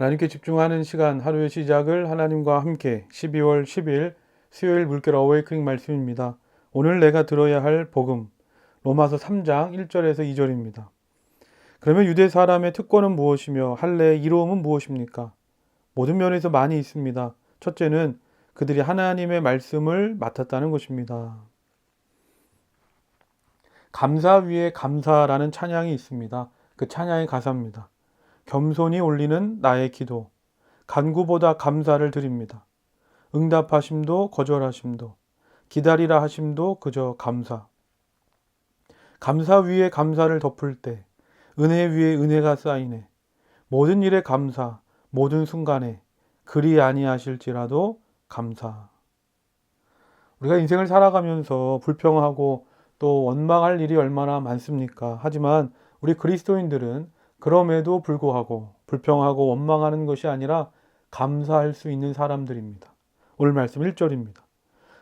하나님께 집중하는 시간 하루의 시작을 하나님과 함께 12월 10일 수요일 물결 어웨이크닝 말씀입니다. 오늘 내가 들어야 할 복음 로마서 3장 1절에서 2절입니다. 그러면 유대 사람의 특권은 무엇이며 할례의 이로움은 무엇입니까? 모든 면에서 많이 있습니다. 첫째는 그들이 하나님의 말씀을 맡았다는 것입니다. 감사 위에 감사라는 찬양이 있습니다. 그 찬양의 가사입니다. 겸손히 올리는 나의 기도, 간구보다 감사를 드립니다. 응답하심도 거절하심도, 기다리라 하심도 그저 감사. 감사 위에 감사를 덮을 때, 은혜 위에 은혜가 쌓이네. 모든 일에 감사, 모든 순간에 그리 아니하실지라도 감사. 우리가 인생을 살아가면서 불평하고 또 원망할 일이 얼마나 많습니까? 하지만 우리 그리스도인들은 그럼에도 불구하고 불평하고 원망하는 것이 아니라 감사할 수 있는 사람들입니다. 오늘 말씀 1절입니다.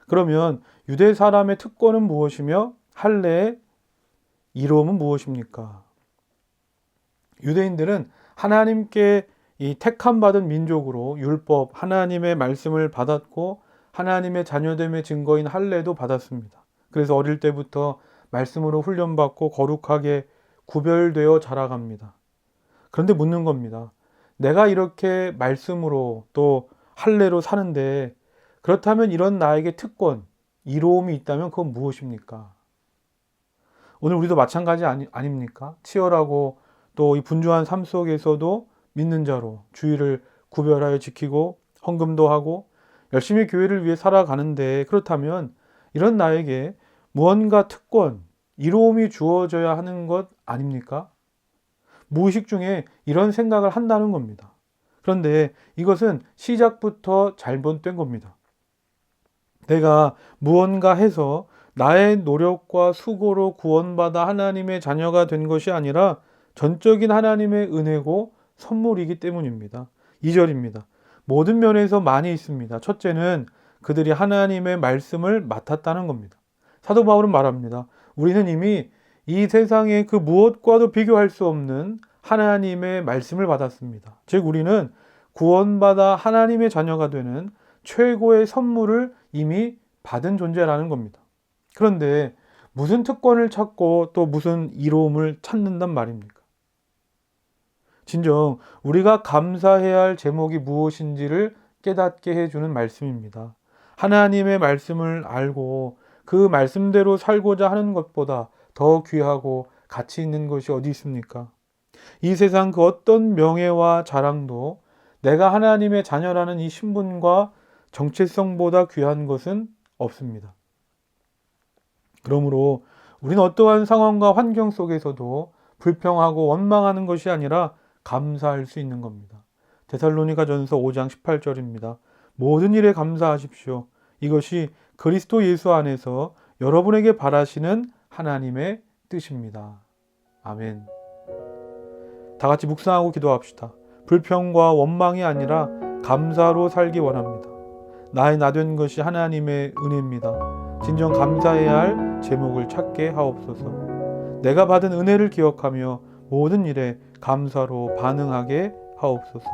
그러면 유대 사람의 특권은 무엇이며 할례의 이로움은 무엇입니까? 유대인들은 하나님께 이 택함 받은 민족으로 율법 하나님의 말씀을 받았고 하나님의 자녀됨의 증거인 할례도 받았습니다. 그래서 어릴 때부터 말씀으로 훈련받고 거룩하게 구별되어 자라갑니다. 그런데 묻는 겁니다. 내가 이렇게 말씀으로 또 할례로 사는데 그렇다면 이런 나에게 특권, 이로움이 있다면 그건 무엇입니까? 오늘 우리도 마찬가지 아니, 아닙니까? 치열하고 또 이 분주한 삶 속에서도 믿는 자로 주의를 구별하여 지키고 헌금도 하고 열심히 교회를 위해 살아가는데 그렇다면 이런 나에게 무언가 특권, 이로움이 주어져야 하는 것 아닙니까? 무의식 중에 이런 생각을 한다는 겁니다. 그런데 이것은 시작부터 잘못된 겁니다. 내가 무언가 해서 나의 노력과 수고로 구원받아 하나님의 자녀가 된 것이 아니라 전적인 하나님의 은혜고 선물이기 때문입니다. 2절입니다. 모든 면에서 많이 있습니다. 첫째는 그들이 하나님의 말씀을 맡았다는 겁니다. 사도 바울은 말합니다. 우리는 이미 이 세상의 그 무엇과도 비교할 수 없는 하나님의 말씀을 받았습니다. 즉, 우리는 구원받아 하나님의 자녀가 되는 최고의 선물을 이미 받은 존재라는 겁니다. 그런데 무슨 특권을 찾고 또 무슨 이로움을 찾는단 말입니까? 진정 우리가 감사해야 할 제목이 무엇인지를 깨닫게 해주는 말씀입니다. 하나님의 말씀을 알고 그 말씀대로 살고자 하는 것보다 더 귀하고 가치 있는 것이 어디 있습니까? 이 세상 그 어떤 명예와 자랑도 내가 하나님의 자녀라는 이 신분과 정체성보다 귀한 것은 없습니다. 그러므로 우리는 어떠한 상황과 환경 속에서도 불평하고 원망하는 것이 아니라 감사할 수 있는 겁니다. 데살로니가 전서 5장 18절입니다. 모든 일에 감사하십시오. 이것이 그리스도 예수 안에서 여러분에게 바라시는 하나님의 뜻입니다. 아멘. 다 같이 묵상하고 기도합시다. 불평과 원망이 아니라 감사로 살기 원합니다. 나의 나된 것이 하나님의 은혜입니다. 진정 감사해야 할 제목을 찾게 하옵소서. 내가 받은 은혜를 기억하며 모든 일에 감사로 반응하게 하옵소서.